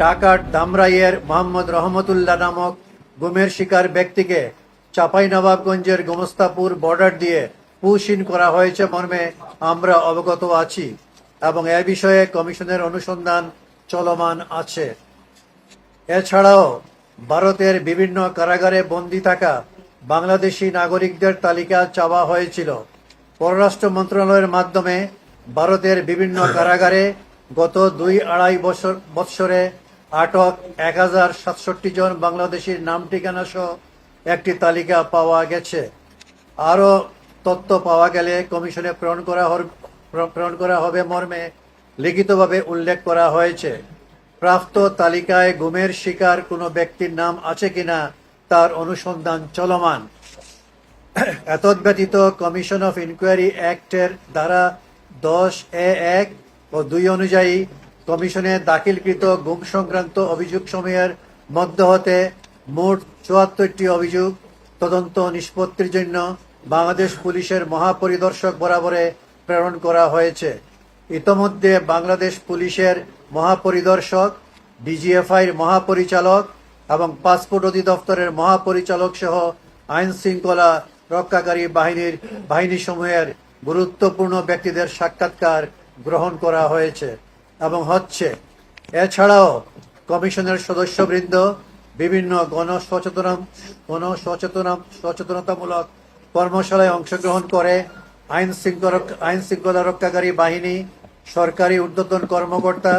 ঢাকার দামরাইয়ের মোহাম্মদ রহমতুল্লাহ নামক গুমের শিকার ব্যক্তিকে চাঁপাইনবাবগঞ্জের গোমস্তাপুর বর্ডার দিয়ে পুশিন করা হয়েছে মর্মে আমরা অবগত আছি এবং এ বিষয়ে কমিশনের অনুসন্ধান চলমান আছে। এছাড়াও ভারতের বিভিন্ন কারাগারে বন্দী থাকা বাংলাদেশি নাগরিকদের তালিকা চাওয়া হয়েছিল। পররাষ্ট্র মন্ত্রণালয়ের মাধ্যমে ভারতের বিভিন্ন কারাগারে গত দুই আড়াই বছর বৎসরে আটক এক হাজার সাতষট্টি জন বাংলাদেশির নাম ঠিকানা সহ একটি তালিকা পাওয়া গেছে। আরও তথ্য পাওয়া গেলে কমিশনে প্রেরণ করা প্রেরণ করা হবে মর্মে লিখিতভাবে উল্লেখ করা হয়েছে। প্রাপ্ত তালিকায় গুমের শিকার কোনো ব্যক্তির নাম আছে কিনা তার অনুসন্ধান চলমান। এতদ্ব্যতীত কমিশন অফ ইনকোয়ারি অ্যাক্টের দ্বারা দশ এ এক ও দুই অনুযায়ী কমিশনে দাখিলকৃত গুম সংক্রান্ত অভিযোগ সমূহের মধ্য হতে মোট চুয়াত্তরটি অভিযোগ তদন্ত নিষ্পত্তির জন্য বাংলাদেশ পুলিশের মহাপরিদর্শক বরাবরে প্রেরণ করা হয়েছে। ইতোমধ্যে বাংলাদেশ পুলিশের মহাপরিদর্শক ডিজিএফআইর মহাপরিচালক এবং পাসপোর্ট অধিদপ্তরের মহাপরিচালক সহ আইন শৃঙ্খলা রক্ষাকারী বাহিনীর বাহিনী সমূহের গুরুত্বপূর্ণ ব্যক্তিদের সাক্ষাৎকার গ্রহণ করা হয়েছে। এবং হচ্ছে, এছাড়াও কমিশনের সদস্যবৃন্দ বিভিন্ন গণসচেতন গণসচেতন সচেতনতামূলক কর্মশালায় অংশগ্রহণ করে আইন শৃঙ্খলা আইন শৃঙ্খলা রক্ষাকারী বাহিনী, সরকারি ঊর্ধ্বতন কর্মকর্তা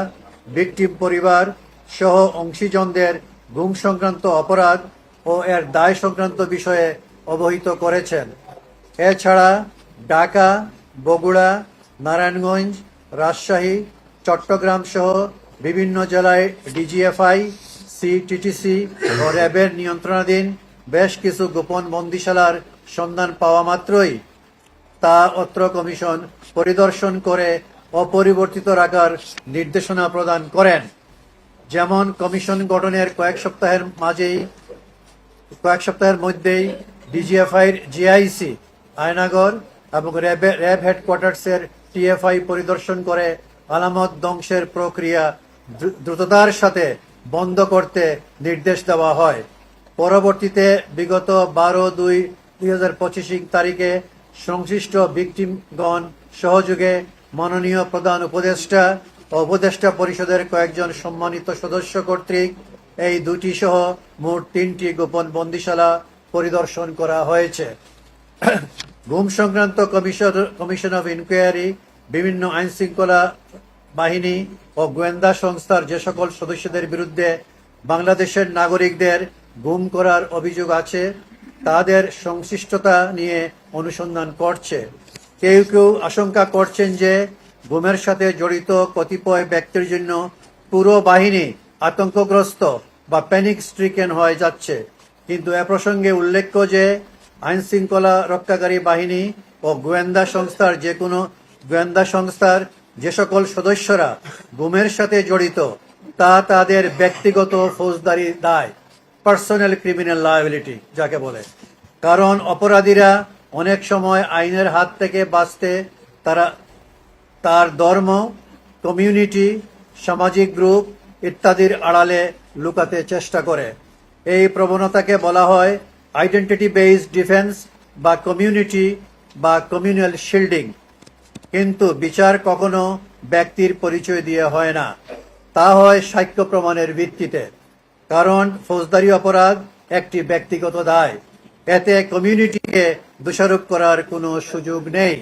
ভিকটিম পরিবার সহ অংশীজনদের গুম সংক্রান্ত অপরাধ ও এর দায় সংক্রান্ত বিষয়ে অবহিত করেছেন। এছাড়া ঢাকা, বগুড়া, নারায়ণগঞ্জ, রাজশাহী চট্টগ্রাম সহ বিভিন্ন জেলায় ডিজিএফআই সিটিটিসি ও র্যাবের নিয়ন্ত্রণাধীন বেশ কিছু গোপন বন্দিশালার সন্ধান পাওয়া মাত্রই তা অত্র কমিশন পরিদর্শন করে অপরিবর্তিত রাখার নির্দেশনা প্রদান করেন। যেমন কমিশন গঠনের কয়েক সপ্তাহের মাঝেই, কয়েক সপ্তাহের মধ্যেই ডিজিএফআইর জিআইসি আয়নাগর এবং র্যাব র্যাব হেডকোয়ার্টার্সের টিএফআই পরিদর্শন করে আলামত ধ্বংসের প্রক্রিয়া দ্রুততার সাথে বন্ধ করতে নির্দেশ দেওয়া হয়। পরবর্তীতে বিগত বারো দুই দুই হাজার তারিখে সংশ্লিষ্ট ভিকটিমগণ সহযোগে মাননীয় প্রধান উপদেষ্টা ও উপদেষ্টা পরিষদের কয়েকজন সম্মানিত সদস্য কর্তৃক এই দুটি সহ মোট তিনটি গোপন বন্দিশালা পরিদর্শন করা হয়েছে। ঘুম সংক্রান্ত কমিশন কমিশন অফ ইনকোয়ারি, বিভিন্ন আইন শৃঙ্খলা বাহিনী ও গোয়েন্দা সংস্থার যে সকল সদস্যদের বিরুদ্ধে বাংলাদেশের নাগরিকদের গুম করার অভিযোগ আছে, তাদের সংশ্লিষ্টতা নিয়ে অনুসন্ধান করছে। কেউ কেউ আশঙ্কা করছেন যে গুমের সাথে জড়িত কতিপয় ব্যক্তির জন্য পুরো বাহিনী আতঙ্কগ্রস্ত বা প্যানিক স্ট্রিকেন হয়ে যাচ্ছে। কিন্তু এ প্রসঙ্গে উল্লেখ্য যে আইন শৃঙ্খলা রক্ষাকারী বাহিনী ও গোয়েন্দা সংস্থার যে কোনো গোয়েন্দা সংস্থার যে সকল সদস্যরা গুমের সাথে জড়িত, তা তাদের ব্যক্তিগত ফৌজদারি দায় পার্সোনাল ক্রিমিনাল লায়াবিলিটি যাকে বলে। কারণ অপরাধীরা অনেক সময় আইনের হাত থেকে বাঁচতে তারা তার ধর্ম কমিউনিটি সামাজিক গ্রুপ ইত্যাদির আড়ালে লুকাতে চেষ্টা করে। এই প্রবণতাকে বলা হয় আইডেন্টিটি বেসড ডিফেন্স বা কমিউনিটি বা কমিউনাল শিল্ডিং কিন্তু বিচার কখনো ব্যক্তির পরিচয় দিয়ে হয় না। তা হয় সাক্ষ্য প্রমাণের ভিত্তিতে। কারণ ফৌজদারি অপরাধ একটি ব্যক্তিগত দায়। এতে কমিউনিটিকে দোষারোপ করার কোনো সুযোগ নেই।